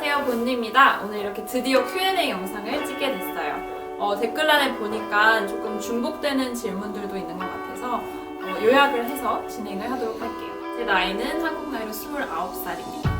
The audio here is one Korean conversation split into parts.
안녕하세요, 본니입니다. 오늘 이렇게 드디어 Q&A 영상을 찍게 됐어요. 어, 댓글란에 보니까 조금 중복되는 질문들도 있는 것 같아서 어, 요약을 해서 진행을 하도록 할게요. 제 나이는 한국 나이로 29살입니다.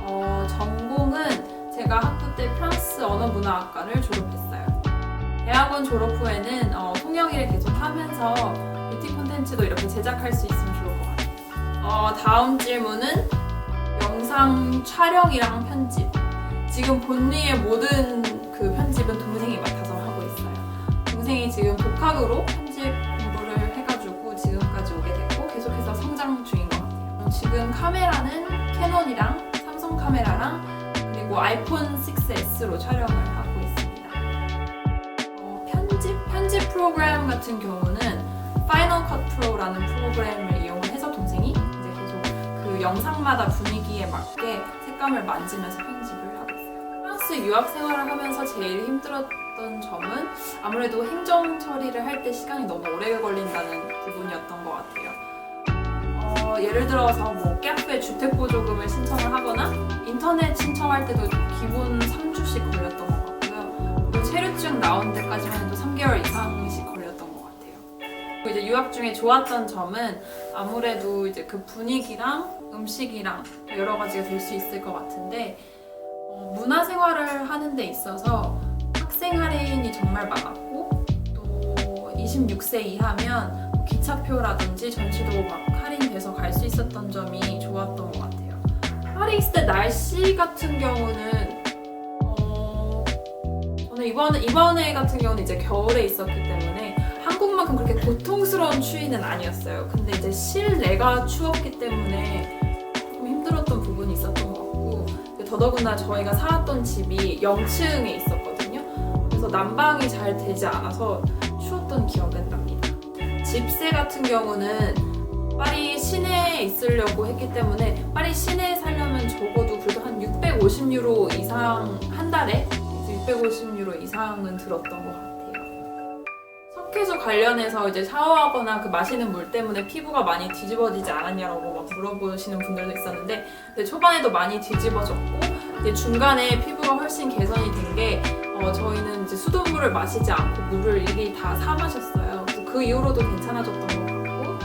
어, 전공은 제가 학부 때 프랑스 언어문화학과를 졸업했어요. 대학원 졸업 후에는 어, 통역일을 계속 하면서 뷰티 콘텐츠도 이렇게 제작할 수 있으면 좋을 것 같아요. 어, 다음 질문은 영상 촬영이랑 편집. 지금 본리의 모든 그 편집은 동생이 맡아서 하고 있어요. 동생이 지금 복학으로 편집 공부를 해가지고 지금까지 오게 됐고 계속해서 성장 중인 것 같아요. 지금 카메라는 캐논이랑 삼성 카메라랑 그리고 아이폰 6S로 촬영을 하고 있습니다. 어, 편집 편집 프로그램 같은 경우는 파이널 컷 프로라는 프로그램을 그 영상마다 분위기에 맞게 색감을 만지면서 편집을 하고 있어요. 프랑스 유학 생활을 하면서 제일 힘들었던 점은 아무래도 행정 처리를 할 때 시간이 너무 오래 걸린다는 부분이었던 것 같아요. 어, 예를 들어서 뭐 카페 주택보조금을 신청을 하거나 인터넷 신청할 때도 기본 3주씩 걸렸던 것 같고요. 그리고 체류증 나온 데까지만 해도 3개월 이상씩 걸렸던 것 같아요. 그리고 이제 유학 중에 좋았던 점은 아무래도 이제 그 분위기랑 음식이랑 여러 가지가 될 수 있을 것 같은데 어, 문화 생활을 하는 데 있어서 학생 할인이 정말 많았고 또 26세 이하면 기차표라든지 전시도 막 할인돼서 갈 수 있었던 점이 좋았던 것 같아요. 파리 있을 때 날씨 같은 경우는 어, 저는 이번 이번에 같은 경우는 이제 겨울에 있었기 때문에 한국만큼 그렇게 고통스러운 추위는 아니었어요. 근데 이제 실내가 추웠기 때문에 더더군다나 저희가 살았던 집이 0층에 있었거든요. 그래서 난방이 잘 되지 않아서 추웠던 기억은 납니다. 집세 같은 경우는 파리 시내에 있으려고 했기 때문에 파리 시내에 살려면 적어도 그래도 한 650유로 이상 한 달에 650유로 이상은 들었던 석회수 관련해서 이제 샤워하거나 그 마시는 물 때문에 피부가 많이 뒤집어지지 않았냐라고 막 물어보시는 분들도 있었는데 근데 초반에도 많이 뒤집어졌고 이제 중간에 피부가 훨씬 개선이 된게 어, 저희는 이제 수돗물을 마시지 않고 물을 일일이 다 사 마셨어요. 그 이후로도 괜찮아졌던 것 같고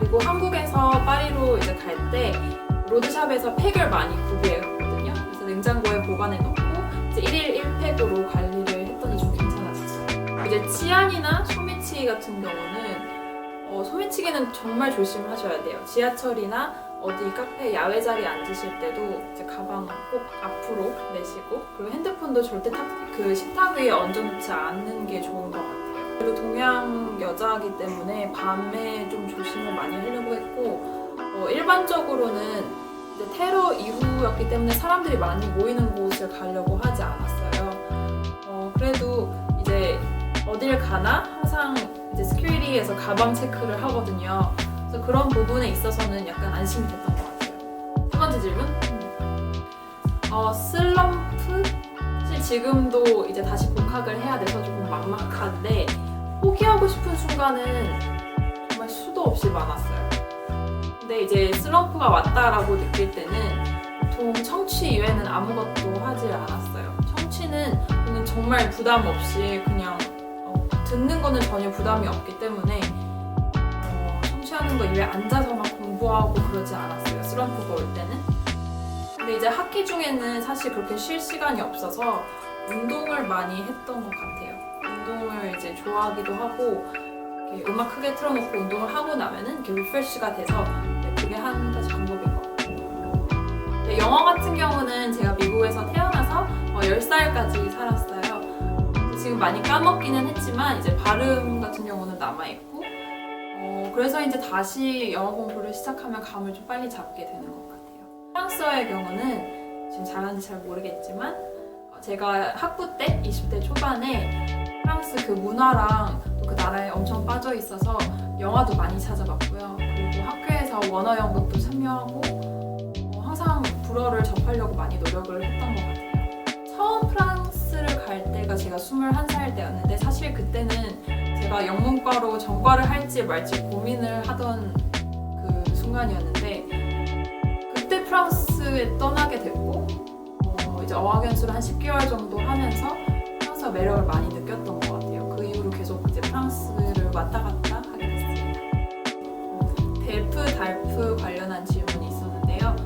그리고 한국에서 파리로 이제 갈 때 로드샵에서 팩을 많이 구비해 갔거든요. 그래서 냉장고에 보관해 놓고 이제 1일 1팩으로 관리를 했더니 좀 괜찮았어요. 이제 치안이나 소매치기 같은 경우는 어, 소매치기는 정말 조심하셔야 돼요. 지하철이나 어디 카페 야외 자리에 앉으실 때도 이제 가방 꼭 앞으로 내시고 그리고 핸드폰도 절대 탑, 그 식탁 위에 얹어놓지 않는 게 좋은 것 같아요. 그리고 동양 여자이기 때문에 밤에 좀 조심을 많이 하려고 했고 어, 일반적으로는 테러 이후였기 때문에 사람들이 많이 모이는 곳을 가려고 하지 않았어요. 어, 그래도 이제 어딜 가나 스큐리티에서 가방 체크를 하거든요. 그래서 그런 부분에 있어서는 약간 안심이 됐던 것 같아요. 세 번째 질문. 어, 슬럼프? 사실 지금도 이제 다시 복학을 해야 돼서 조금 막막한데 포기하고 싶은 순간은 정말 수도 없이 많았어요. 근데 이제 슬럼프가 왔다라고 느낄 때는 보통 청취 이외에는 아무것도 하질 않았어요. 청취는 정말 부담 없이 그냥 어, 듣는 거는 전혀 부담이 없기 때문에 어, 청취하는 거 이외에 앉아서만 공부하고 그러지 않았어요. 슬럼프가 올 때는. 근데 이제 학기 중에는 사실 그렇게 쉴 시간이 없어서 운동을 많이 했던 것 같아요. 운동을 이제 좋아하기도 하고 이렇게 음악 크게 틀어놓고 운동을 하고 나면은 이렇게 리프레시가 돼서 네, 그게 한 가지 방법인 것 같아요. 네, 영어 같은 경우는 제가 미국에서 태어나서 어, 10살까지 살았어요. 지금 많이 까먹기는 했지만 이제 발음 같은 경우는 남아있고 어, 그래서 이제 다시 영어 공부를 시작하면 감을 좀 빨리 잡게 되는 것 같아요. 프랑스어의 경우는 지금 잘하는지 잘 모르겠지만 어, 제가 학부 때 20대 초반에 프랑스 그 문화랑 또 그 나라에 엄청 빠져 있어서 영화도 많이 찾아봤고요. 그리고 학교에서 원어 연극도 참여하고 어, 항상 불어를 접하려고 많이 노력을 했던 것 같아요. 처음 프랑스를 갈 때가 제가 21살 때였는데 사실 그때는 제가 영문과로 전과를 할지 말지 고민을 하던 그 순간이었는데 그때 프랑스에 떠나게 됐고 어, 이제 어학연수를 한 10개월 정도 하면서 프랑스 매력을 많이 느꼈던 것 같아요. 그 이후로 계속 이제 프랑스를 왔다 갔다 하게 됐습니다. 델프, 달프 관련한 질문이 있었는데요.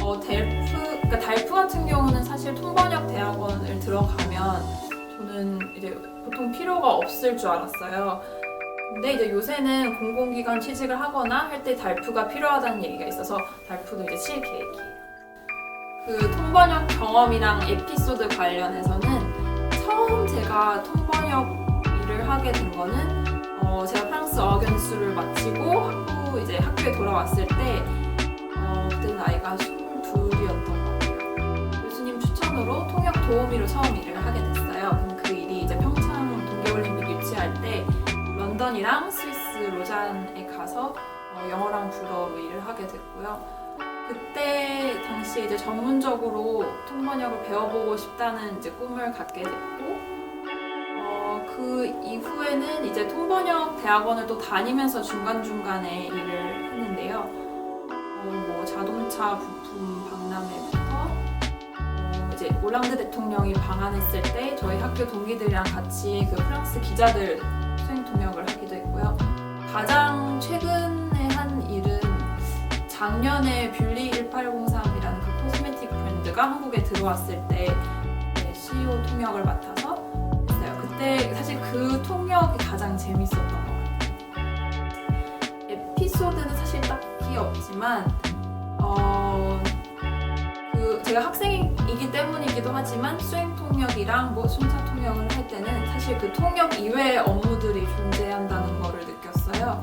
어, 델프, 그러니까 달프 같은 경우는 사실 통번역 대학원을 들어가면 저는 이제 보통 필요가 없을 줄 알았어요. 근데 이제 요새는 공공기관 취직을 하거나 할 때 달프가 필요하다는 얘기가 있어서 달프도 이제 칠 계획이에요. 그 통번역 경험이랑 에피소드 관련해서는 처음 제가 통번역 일을 하게 된 거는 어, 제가 프랑스 어학연수를 마치고 학부 이제 학교에 돌아왔을 때 어, 그때 나이가 22 도우미로 처음 일을 하게 됐어요. 그 일이 이제 평창 동계올림픽 유치할 때 런던이랑 스위스 로잔에 가서 어, 영어랑 불어로 일을 하게 됐고요. 그때 당시 이제 전문적으로 통번역을 배워보고 싶다는 이제 꿈을 갖게 됐고, 어, 그 이후에는 이제 통번역 대학원을 또 다니면서 중간중간에 일을 했는데요. 어, 뭐 자동차 부품 박람회부터 어, 이제 올랑드 대통령이 방한했을 때 저희 학교 동기들이랑 같이 그 프랑스 기자들 수행 통역을 하기도 했고요. 가장 최근에 한 일은 작년에 뷰리 1803이라는 그 코스메틱 브랜드가 한국에 들어왔을 때 네, CEO 통역을 맡아서 했어요. 그때 사실 그 통역이 가장 재밌었던 것 같아요. 에피소드는 사실 딱히 없지만 어, 그 제가 학생 이기 때문이기도 하지만 수행 통역이랑 뭐 순차 통역을 할 때는 사실 그 통역 이외의 업무들이 존재한다는 거를 느꼈어요.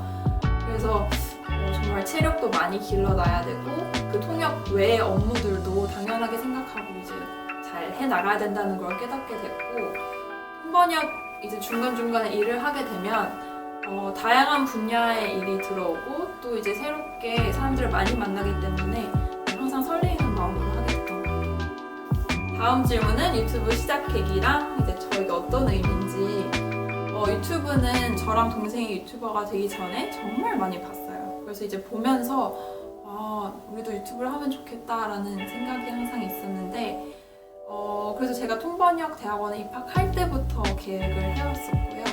그래서 어, 정말 체력도 많이 길러놔야 되고 그 통역 외의 업무들도 당연하게 생각하고 이제 잘 해 나가야 된다는 걸 깨닫게 됐고 통번역 이제 중간 중간에 일을 하게 되면 어, 다양한 분야의 일이 들어오고 또 이제 새롭게 사람들을 많이 만나기 때문에 다음 질문은 유튜브 시작 계기랑 이제 저에게 어떤 의미인지 어, 유튜브는 저랑 동생이 유튜버가 되기 전에 정말 많이 봤어요. 그래서 이제 보면서 아, 우리도 유튜브를 하면 좋겠다라는 생각이 항상 있었는데 어, 그래서 제가 통번역 대학원에 입학할 때부터 계획을 해왔었고요.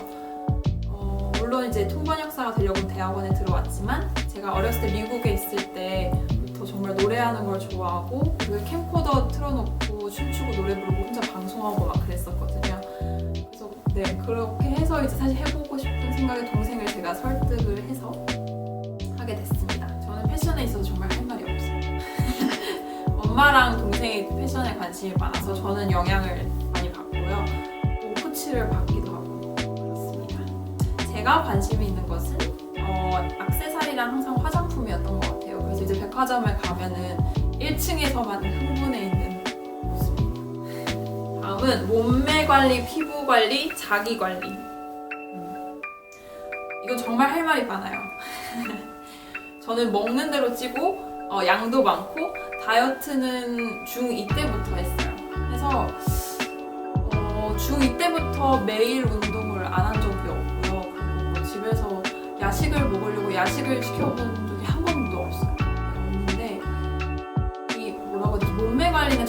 어, 물론 이제 통번역사가 되려고 대학원에 들어왔지만 제가 어렸을 때 미국에 있을 때부터 정말 노래하는 걸 좋아하고 그 캠코더 틀어놓고 춤추고 노래 부르고 혼자 방송하고 막 그랬었거든요. 그래서 네 그렇게 해서 이제 사실 해보고 싶은 생각에 동생을 제가 설득을 해서 하게 됐습니다. 저는 패션에 있어서 정말 할 말이 없어요. 엄마랑 동생이 패션에 관심이 많아서 저는 영향을 많이 받고요. 또 코치를 받기도 하고 그렇습니다. 제가 관심이 있는 것은 어, 악세사리랑 항상 화장품이었던 것 같아요. 이제 백화점을 가면은 1층에서만 흥분해 있는 모습입니다. 다음은 몸매 관리, 피부 관리, 자기 관리. 음. 이건 정말 할 말이 많아요. 저는 먹는 대로 찌고 어, 양도 많고 다이어트는 중2 때부터 했어요. 그래서 어, 중2 때부터 매일 운동을 안 한 적이 없고요. 집에서 야식을 먹으려고 야식을 시켜본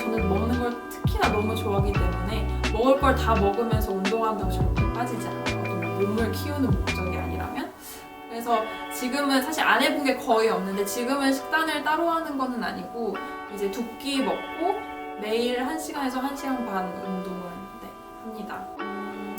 저는 먹는 걸 특히나 너무 좋아하기 때문에 먹을 걸 다 먹으면서 운동한다고 절대 빠지지 않아요. 몸을 키우는 목적이 아니라면. 그래서 지금은 사실 안 해본 게 거의 없는데 지금은 식단을 따로 하는 거는 아니고 이제 두 끼 먹고 매일 1시간에서 1시간 반 운동을 네, 합니다. 음,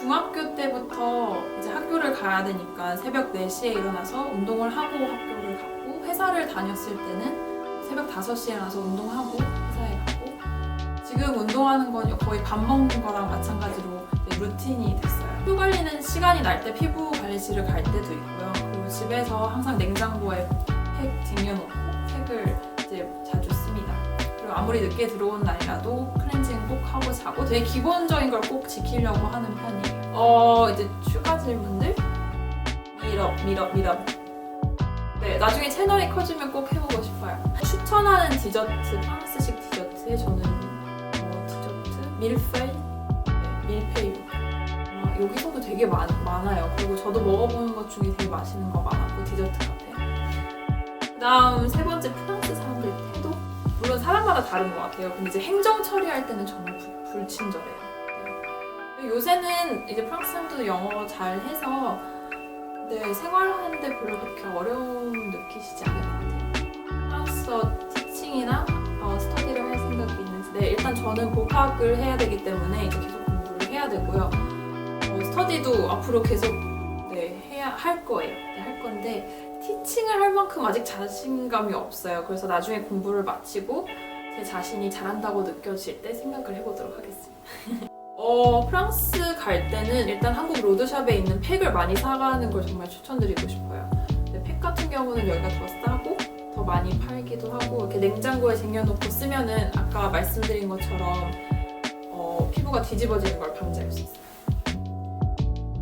중학교 때부터 이제 학교를 가야 되니까 새벽 4시에 일어나서 운동을 하고 학교를 갔고 회사를 다녔을 때는 새벽 5시에 일어나서 운동하고 회사에 가고 지금 운동하는 건 거의 밥 먹는 거랑 마찬가지로 루틴이 됐어요. 피부 관리는 시간이 날 때 피부 관리실을 갈 때도 있고요. 그리고 집에서 항상 냉장고에 팩 쟁여놓고 팩을 이제 자주 씁니다. 그리고 아무리 늦게 들어온 날이라도 클렌징 꼭 하고 자고 되게 기본적인 걸 꼭 지키려고 하는 편이에요. 어 이제 추가 질문들 밀업 밀업 밀업. 네 나중에 채널이 커지면 꼭 싶어요. 추천하는 디저트 프랑스식 디저트에 저는 어, 디저트 밀페이 네, 밀페이 어, 여기서도 되게 많, 많아요. 그리고 저도 먹어보는 것 중에 되게 맛있는 거 많았고 디저트 카페. 그다음 세 번째 프랑스 사람들 태도. 물론 사람마다 다른 것 같아요. 근데 이제 행정 처리할 때는 정말 불, 불친절해요. 네. 요새는 이제 프랑스 사람들도 영어 잘 해서 네, 생활하는데 별로 그렇게 어려움 느끼시지 않을 것 같아요. 프랑스어 티칭이나 어, 스터디를 할 생각이 있는지 네, 일단 저는 복학을 해야 되기 때문에 이제 계속 공부를 해야 되고요. 어, 스터디도 앞으로 계속 네, 해야 할 거예요. 네, 할 건데 티칭을 할 만큼 아직 자신감이 없어요. 그래서 나중에 공부를 마치고 제 자신이 잘한다고 느껴질 때 생각을 해보도록 하겠습니다. 어, 프랑스 갈 때는 일단 한국 로드샵에 있는 팩을 많이 사가는 걸 정말 추천드리고 싶어요. 근데 팩 같은 경우는 여기가 더 싸고 더 많이 팔기도 하고 이렇게 냉장고에 쟁여놓고 쓰면은 아까 말씀드린 것처럼 어, 피부가 뒤집어지는 걸 방지할 수 있어요.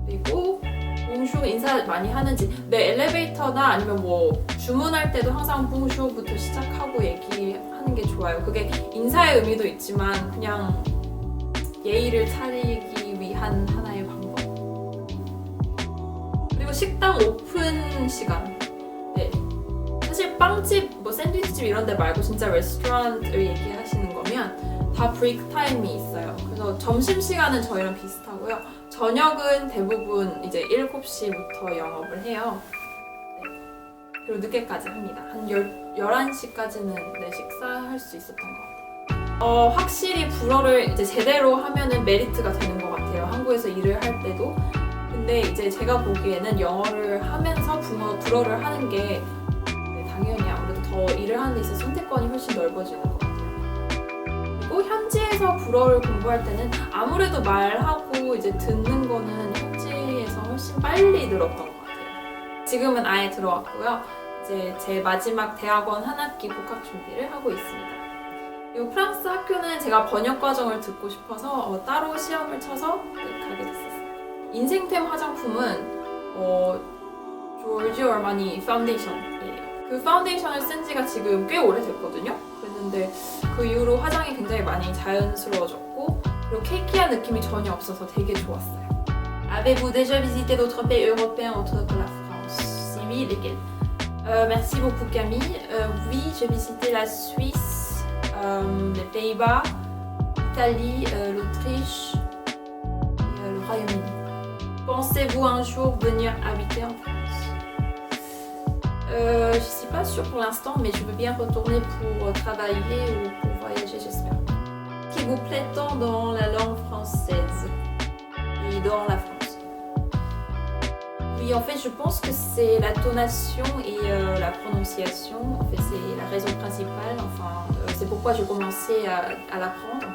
그리고 봉슈 인사 많이 하는지 네 엘리베이터나 아니면 뭐 주문할 때도 항상 봉슈부터 시작하고 얘기하는 게 좋아요. 그게 인사의 의미도 있지만 그냥 예의를 차리기 위한 하나의 방법. 그리고 식당 오픈 시간. 네. 사실 빵집, 뭐 샌드위치집 이런 데 말고 진짜 레스토랑을 얘기하시는 거면 다 브레이크 타임이 있어요. 그래서 점심 시간은 저희랑 비슷하고요. 저녁은 대부분 이제 7시부터 영업을 해요. 네. 그리고 늦게까지 합니다. 한 10, 11시까지는 네, 식사할 수 있었던 것 같아요. 어, 확실히 불어를 이제 제대로 하면은 메리트가 되는 것 같아요. 한국에서 일을 할 때도. 근데 이제 제가 보기에는 영어를 하면서 불어, 불어를 하는 게 네, 당연히 아무래도 더 일을 하는 데 있어서 선택권이 훨씬 넓어지는 것 같아요. 그리고 현지에서 불어를 공부할 때는 아무래도 말하고 이제 듣는 거는 현지에서 훨씬 빨리 늘었던 것 같아요. 지금은 아예 들어왔고요. 이제 제 마지막 대학원 한 학기 복학 준비를 하고 있습니다. 이 프랑스 학교는 제가 번역 과정을 듣고 싶어서 어, 따로 시험을 쳐서 네, 가게 됐었어요. 인생템 화장품은 어, 조지 얼마니 파운데이션이에요. 그 파운데이션을 쓴 지가 지금 꽤 오래됐거든요. 그랬는데 그 이후로 화장이 굉장히 많이 자연스러워졌고 그리고 케이키한 느낌이 전혀 없어서 되게 좋았어요. Avez-vous déjà visité d'autres pays européens autres que la France Si oui, lesquels Euh, Merci beaucoup Camille. Euh, oui, j'ai visité la Suisse, euh, les Pays-Bas, l'Italie, euh, l'Autriche et euh, le Royaume-Uni. Pensez-vous un jour venir habiter en France Euh, Je suis pas sûre pour l'instant, mais je veux bien retourner pour euh, travailler ou pour voyager, j'espère. Qui vous plaît tant dans la langue française et dans la France Oui, en fait, je pense que c'est la tonation et euh, la prononciation. En fait, c'est la raison principale. Enfin, c'est pourquoi j'ai commencé à, l'apprendre.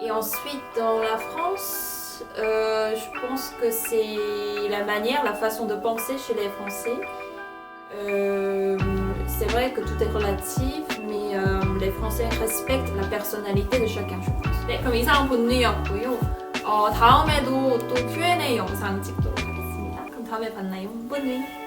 Et ensuite, dans la France, je pense que c'est la manière, la façon de penser chez les Français. Euh, c'est vrai que tout est relatif, mais euh, les Français respectent la personnalité de chacun, je pense. 네, 그럼 이상 본뉴였고요. 어, 다음에도 또 Q&A 영상 찍도록 하겠습니다. 그럼 다음에 만나요. 본뉴.